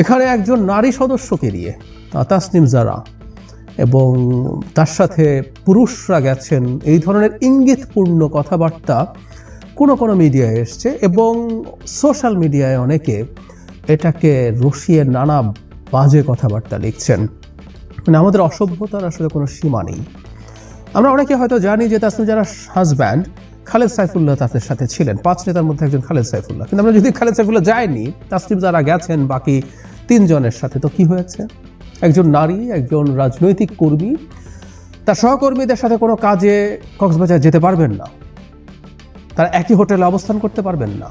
এখানে একজন নারী সদস্যকে নিয়ে তাসনিম জারা, এবং তার সাথে পুরুষরা গেছেন, এই ধরনের ইঙ্গিতপূর্ণ কথাবার্তা কোনো কোনো মিডিয়ায় এসছে এবং সোশ্যাল মিডিয়ায় অনেকে এটাকে রসিয়ে নানা বাজে কথাবার্তা লিখছেন। মানে আমাদের অসভ্যতার আসলে কোনো সীমা নেই। আমরা অনেকে হয়তো জানি যে তাসনিম যারা হাজব্যান্ড খালেদ সাইফুল্লাহ তাদের সাথে ছিলেন, পাঁচ নেতার মধ্যে একজন খালেদ সাইফুল্লাহ। কিন্তু আমরা যদি খালেদ সাইফুল্লাহ যায়নি, তাসনিম যারা গেছেন, বাকি তিনজনের সাথে। তো কি হয়েছে? একজন নারী, একজন রাজনৈতিক কর্মী। তার সহকর্মীদের সাথে কোনো কাজে কক্সবাজার যেতে পারবেন না। তারা একই হোটেলে অবস্থান করতে পারবেন না।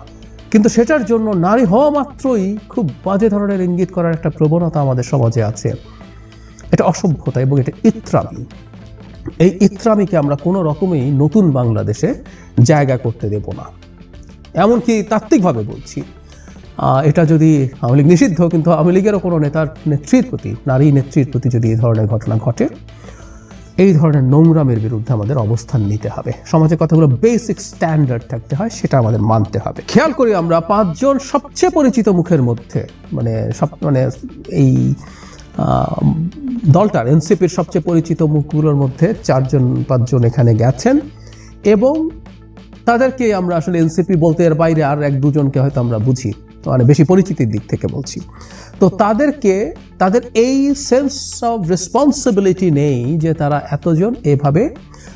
কিন্তু সেটার জন্য নারী হওয়া মাত্রই খুব বাজে ধরনের ইঙ্গিত করার একটা প্রবণতা আমাদের সমাজে আছে। এটা অসভ্যতা এবং এটা ইত্রামি। এই ইত্রামিকে আমরা কোনো রকমেই নতুন বাংলাদেশে জায়গা করতে দেব না। এমনকি তাত্ত্বিকভাবে বলছি এটা যদি আওয়ামী লীগ নিষিদ্ধ, কিন্তু আওয়ামী লীগেরও কোনো নেতার নেত্রীর প্রতি, নারী নেত্রীর প্রতি যদি এই ধরনের ঘটনা ঘটে, এই ধরনের নোংরামের বিরুদ্ধে আমাদের অবস্থান নিতে হবে। সমাজে কথাগুলো বেসিক স্ট্যান্ডার্ড থাকতে হয়, সেটা আমাদের মানতে হবে। খেয়াল করি আমরা, পাঁচজন সবচেয়ে পরিচিত মুখের মধ্যে মানে সব মানে এই দলটার, এনসিপির সবচেয়ে পরিচিত মুখগুলোর মধ্যে চারজন, পাঁচজন এখানে গেছেন এবং তাদেরকে আমরা আসলে এনসিপি বলতে এর বাইরে আর এক দুজনকে হয়তো আমরা বুঝি। মানে বেশি পরিচিতির দিক থেকে বলছি। তো তাদেরকে, তাদের এই সেন্স অফ রেসপন্সিবিলিটি নেই যে তারা এতজন এভাবে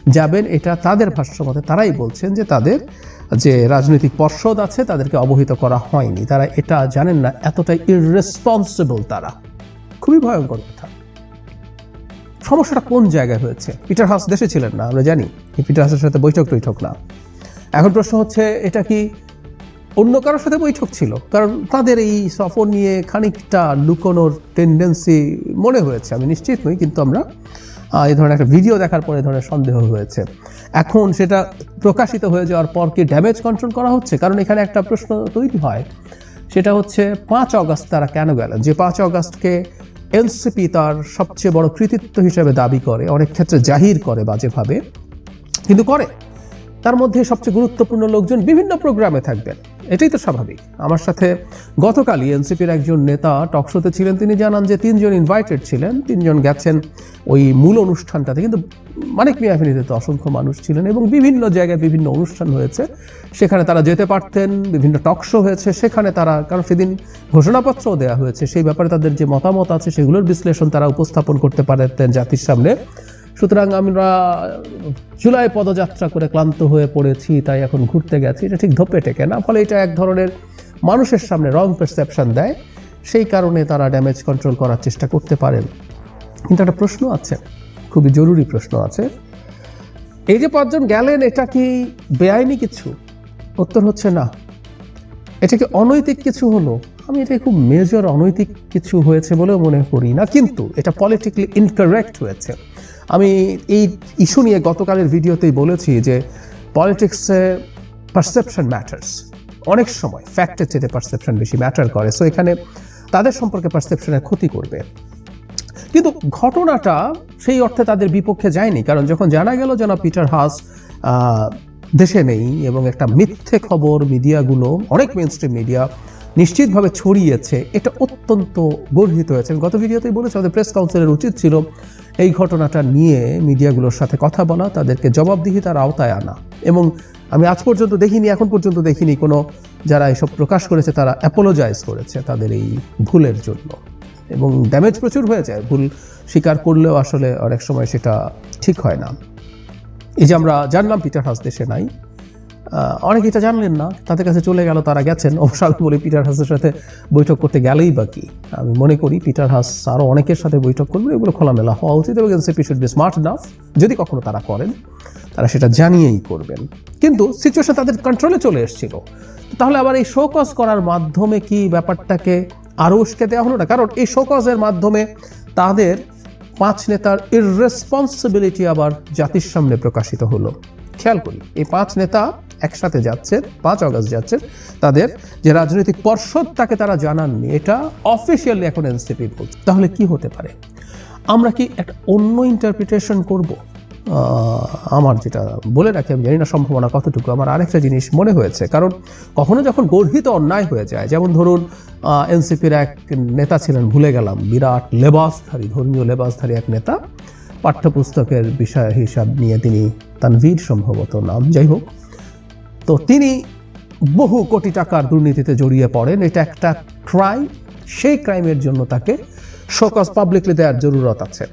যাবেন, এটা তাদের ভাষ্যমতে তারাই বলছেন যে তাদের যে রাজনৈতিক পর্ষদ আছে তাদেরকে অবহিত করা হয়নি। তারা এটা জানেন না, এতটাই ইররেসপন্সিবল তারা। খুবই ভয়ঙ্কর কথা। সমস্যাটা কোন জায়গায় হয়েছে? পিটার হাস দেশে ছিলেন না, আমরা জানি। পিটার হাসের সাথে বৈঠক টৈঠক না। এখন প্রশ্ন হচ্ছে, এটা কি অন্য কারোর সাথে বৈঠক ছিল, কারণ তাদের এই সফর নিয়ে খানিকটা লুকোনোর টেন্ডেন্সি মনে হয়েছে। আমি নিশ্চিত নই, কিন্তু আমরা এই ধরনের একটা ভিডিও দেখার পরে এ ধরনের সন্দেহ হয়েছে। এখন সেটা প্রকাশিত হয়ে যাওয়ার পর কি ড্যামেজ কন্ট্রোল করা হচ্ছে? কারণ এখানে একটা প্রশ্ন তৈরি হয়, সেটা হচ্ছে পাঁচ অগস্ট তারা কেন গেলেন? যে পাঁচ অগস্টকে এনসিপি তার সবচেয়ে বড় কৃতিত্ব হিসেবে দাবি করে, অনেক ক্ষেত্রে জাহির করে বাজেভাবে, কিন্তু করে। তার মধ্যে সবচেয়ে গুরুত্বপূর্ণ লোকজন বিভিন্ন প্রোগ্রামে থাকবেন। এটাই তো স্বাভাবিক। আমার সাথে গতকালই এনসিপির একজন নেতা টকশোতে ছিলেন, তিনি জানান যে তিনজন ইনভাইটেড ছিলেন, তিনজন গেছেন ওই মূল অনুষ্ঠানটাতে। কিন্তু মানিক মিয়াফিনিতে তো অসংখ্য মানুষ ছিলেন এবং বিভিন্ন জায়গায় বিভিন্ন অনুষ্ঠান হয়েছে। সেখানে তারা যেতে পারতেন, বিভিন্ন টকশো হয়েছে, সেখানে তারা, কারণ সেদিন ঘোষণাপত্রও দেওয়া হয়েছে। সেই ব্যাপারে তাদের যে মতামত আছে, সেগুলোর বিশ্লেষণ তারা উপস্থাপন করতে পারতেন জাতির সামনে। সুতরাং আমরা জুলাই পদযাত্রা করে ক্লান্ত হয়ে পড়েছি, তাই এখন ঘুরতে গেছি। এটা ঠিক ধোপে টেকে না, ফলে এটা এক ধরনের মানুষের সামনে রং পারসেপশন দেয়। সেই কারণে তারা ড্যামেজ কন্ট্রোল করার চেষ্টা করতে পারেন। কিন্তু একটা প্রশ্ন আছে, খুবই জরুরি প্রশ্ন আছে। এই যে পাঁচজন গেলেন, এটা কি বেআইনি কিছু? উত্তর হচ্ছে না। এটা কি অনৈতিক কিছু হলো? আমি এটা খুব মেজর অনৈতিক কিছু হয়েছে বলেও মনে করি না, কিন্তু এটা পলিটিক্যালি ইনকারেক্ট হয়েছে। আমি এই ইস্যু নিয়ে গতকালের ভিডিওতেই বলেছি যে পলিটিক্সে পারসেপশন ম্যাটার্স অনেক সময় ফ্যাক্টের চেয়ে পারসেপশন বেশি ম্যাটার করে। সো এখানে তাদের সম্পর্কে পারসেপশনের ক্ষতি করবে। কিন্তু ঘটনাটা সেই অর্থে তাদের বিপক্ষে যায়নি। কারণ যখন জানা গেল যেন পিটার হাস দেশে নেই এবং একটা মিথ্যে খবর মিডিয়াগুলো, অনেক মেন স্ট্রিম মিডিয়া নিশ্চিতভাবে ছড়িয়েছে, এটা অত্যন্ত গর্হিত হয়েছে। গত ভিডিওতেই বলেছি, আমাদের প্রেস কাউন্সিলের উচিত ছিল এই ঘটনাটা নিয়ে মিডিয়াগুলোর সাথে কথা বলা, তাদেরকে জবাবদিহিতার আওতায় আনা। এবং আমি আজ পর্যন্ত দেখিনি, এখন পর্যন্ত দেখিনি কোনো যারা এসব প্রকাশ করেছে, তারা অ্যাপোলোজাইজ করেছে তাদের এই ভুলের জন্য। এবং ড্যামেজ প্রচুর হয়ে যায় ভুল স্বীকার করলেও আসলে অনেক সময় সেটা ঠিক হয় না। এই যে আমরা জানলাম, পিটার হাস দেশে নাই। অনেকে এটা জানলেন না, তাদের কাছে চলে গেল, তারা গেছেন। অবশ্য আমি বলি পিটার হাসের সাথে বৈঠক করতে গেলেই বা কি। আমি মনে করি পিটার হাস আরও অনেকের সাথে বৈঠক করবে, এগুলো খোলামেলা হওয়া উচিত এবং NCP should be smart enough যদি কখনো তারা করেন, তারা সেটা জানিয়েই করবেন। কিন্তু সিচুয়েশন তাদের কন্ট্রোলে চলে এসেছিল। তাহলে আবার এই শোকজ করার মাধ্যমে কি ব্যাপারটাকে আরও উস্কে দেওয়া হলো না? কারণ এই শোকজের মাধ্যমে তাদের পাঁচ নেতার ইররেসপন্সিবিলিটি আবার জাতির সামনে প্রকাশিত হলো। খেয়াল করি এই পাঁচ নেতা একসাথে যাচ্ছেন পাঁচ অগস্ট যাচ্ছেন তাদের যে রাজনৈতিক পর্ষদ তাকে তারা জানাননি, এটা অফিসিয়ালি এখন এনসিপি বলছে তাহলে কি হতে পারে? আমরা কি একটা অন্য ইন্টারপ্রিটেশন করব? আমার যেটা বলে রাখি, আমি জানি না সম্ভাবনা কতটুকু, আমার আরেকটা জিনিস মনে হয়েছে, কারণ কখনো যখন গর্হিত অন্যায় হয়ে যায়, যেমন ধরুন এনসিপির এক নেতা ছিলেন, ভুলে গেলাম, বিরাট লেবাসধারী, ধর্মীয় লেবাসধারী এক নেতা পাঠ্যপুস্তকের বিষয় হিসাব নিয়ে তিনি তানভীর সম্ভবত নাম। যাই হোক, তো তিনি বহু কোটি টাকার দুর্নীতিতে জড়িয়ে পড়েন। এটা একটা ক্রাইম সেই ক্রাইমের জন্য তাকে শোকজ পাবলিকলি দেওয়ার জরুরত আছে।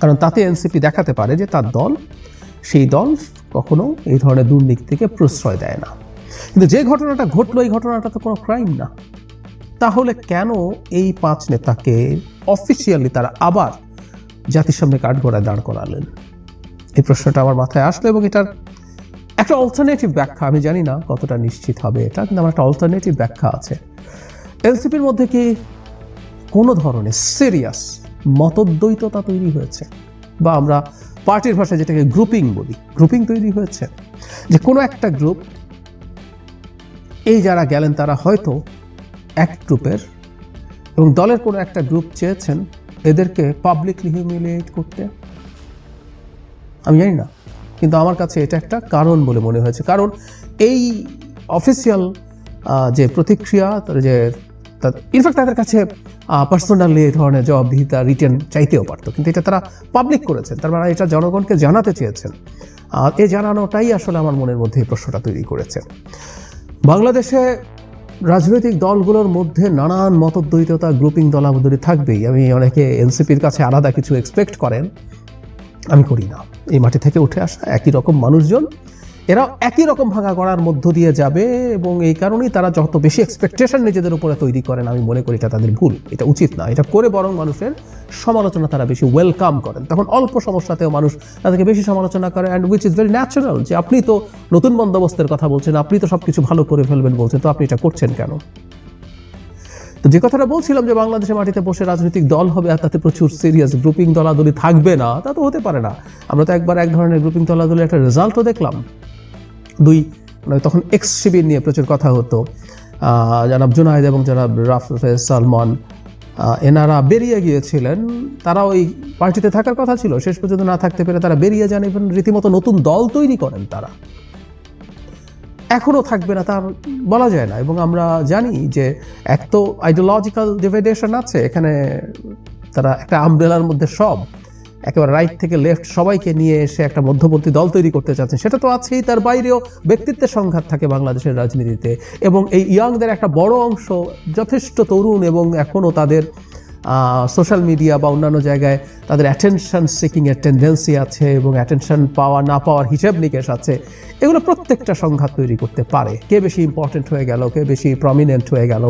কারণ তাতে এনসিপি দেখাতে পারে যে তার দল, সেই দল কখনো এই ধরনের দুর্নীতি থেকে প্রশ্রয় দেয় না। কিন্তু যে ঘটনাটা ঘটলো, এই ঘটনাটা তো কোনো ক্রাইম না। তাহলে কেন এই পাঁচ নেতাকে অফিসিয়ালি তারা আবার জাতির সামনে কাঠগড়ায় দাঁড় করালেন। এই প্রশ্নটা আমার মাথায় আসলো এবং এটার একটা অল্টারনেটিভ ব্যাখ্যা, আমি জানি না কতটা নিশ্চিত হবে এটা, কিন্তু আমার একটা অল্টারনেটিভ ব্যাখ্যা আছে। এনসিপির মধ্যে কি কোনো ধরনের সিরিয়াস মতদ্বৈততা তৈরি হয়েছে? বা আমরা পার্টির ভাষায় যেটাকে গ্রুপিং বলি গ্রুপিং তৈরি হয়েছে? যে কোনো একটা গ্রুপ এই যারা গেলেন তারা হয়তো এক গ্রুপের এবং দলের কোনো একটা গ্রুপ চেয়েছেন এদেরকে পাবলিকলি হিউমিলিয়েট করতে? আমি জানি না। কিন্তু আমার কাছে এটা একটা কারণ বলে মনে হয়েছে। কারণ এই অফিসিয়াল যে প্রতিক্রিয়া, তার যে ইনফ্যাক্ট তাদের কাছে পার্সোনালি এই ধরনের জবাবদিহিতা রিটার্ন চাইতেও পারতো। কিন্তু এটা তারা পাবলিক করেছেন। তার মানে এটা জনগণকে জানাতে চেয়েছেন। এই জানানোটাই আসলে আমার মনের মধ্যে এই প্রশ্নটা তৈরি করেছে। বাংলাদেশে রাজনৈতিক দলগুলোর মধ্যে নানান মতদ্বৈততা গ্রুপিং দলাবদলি থাকবেই। আমি অনেকে এনসিপির কাছে আলাদা কিছু এক্সপেক্ট করেন, আমি করি না। এই মাটি থেকে উঠে আসা একই রকম মানুষজন এরাও একই রকম ভাঙা গড়ার মধ্য দিয়ে যাবে এবং এই কারণেই তারা যত বেশি এক্সপেকটেশন নিজেদের উপরে তৈরি করেন, আমি মনে করি এটা তাদের ভুল, এটা উচিত না। এটা করে বরং মানুষের সমালোচনা তারা বেশি ওয়েলকাম করেন। তখন অল্প সমস্যাতেও মানুষ তাদেরকে বেশি সমালোচনা করে and which is very natural যে আপনি তো নতুন বন্দোবস্তের কথা বলছেন, আপনি তো সব কিছু ভালো করে ফেলবেন বলছেন, তো আপনি এটা করছেন কেন? তো যে কথাটা বলছিলাম যে বাংলাদেশের মাটিতে বসে রাজনৈতিক দল হবে আর তাতে প্রচুর সিরিয়াস গ্রুপিং দলাদলি থাকবে না, তা তো হতে পারে না। আমরা তো একবার এক ধরনের গ্রুপিং দলাদলি একটা রেজাল্টও দেখলাম। দুই মানে তখন এক্স শিবির নিয়ে প্রচুর কথা হতো। জনাব জুনায়েদ এবং জনাব রাফে সালমান এনারা বেরিয়ে গিয়েছিলেন। তারা ওই পার্টিতে থাকার কথা ছিল, শেষ পর্যন্ত না থাকতে পেরে তারা বেরিয়ে যান এবং রীতিমতো নতুন দল তৈরি করেন তারা। এখনও থাকবে না তার বলা যায় না, এবং আমরা জানি যে এক তো আইডিওলজিক্যাল ডিভাইডেশন আছে, এখানে তারা একটা আমব্রেলার মধ্যে সব। একেবারে রাইট থেকে লেফট সবাইকে নিয়ে এসে একটা মধ্যবর্তী দল তৈরি করতে চাচ্ছেন। সেটা তো আছেই, তার বাইরেও ব্যক্তিত্বের সংঘাত থাকে বাংলাদেশের রাজনীতিতে। এবং এই ইয়াংদের একটা বড় অংশ যথেষ্ট তরুণ এবং এখনও তাদের সোশ্যাল মিডিয়া বা অন্যান্য জায়গায় তাদের অ্যাটেনশন সিকিংয়ের টেন্ডেন্সি আছে এবং অ্যাটেনশন পাওয়া না পাওয়ার হিসেব নিকেশ আছে। এগুলো প্রত্যেকটা সংঘাত তৈরি করতে পারে। কে বেশি ইম্পর্টেন্ট হয়ে গেল, কে বেশি প্রমিনেন্ট হয়ে গেল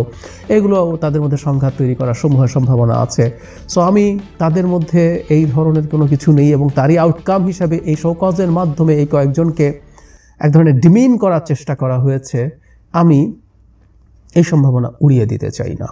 এগুলো তাদের মধ্যে সংঘাত তৈরি করার সমূহ সম্ভাবনা আছে। সো আমি তাদের মধ্যে এই ধরনের কোনো কিছু নেই এবং তারই আউটকাম হিসাবে এই শোকজের মাধ্যমে এই কয়েকজনকে এক ধরনের ডিমিন করার চেষ্টা করা হয়েছে। আমি এই সম্ভাবনা উড়িয়ে দিতে চাই না।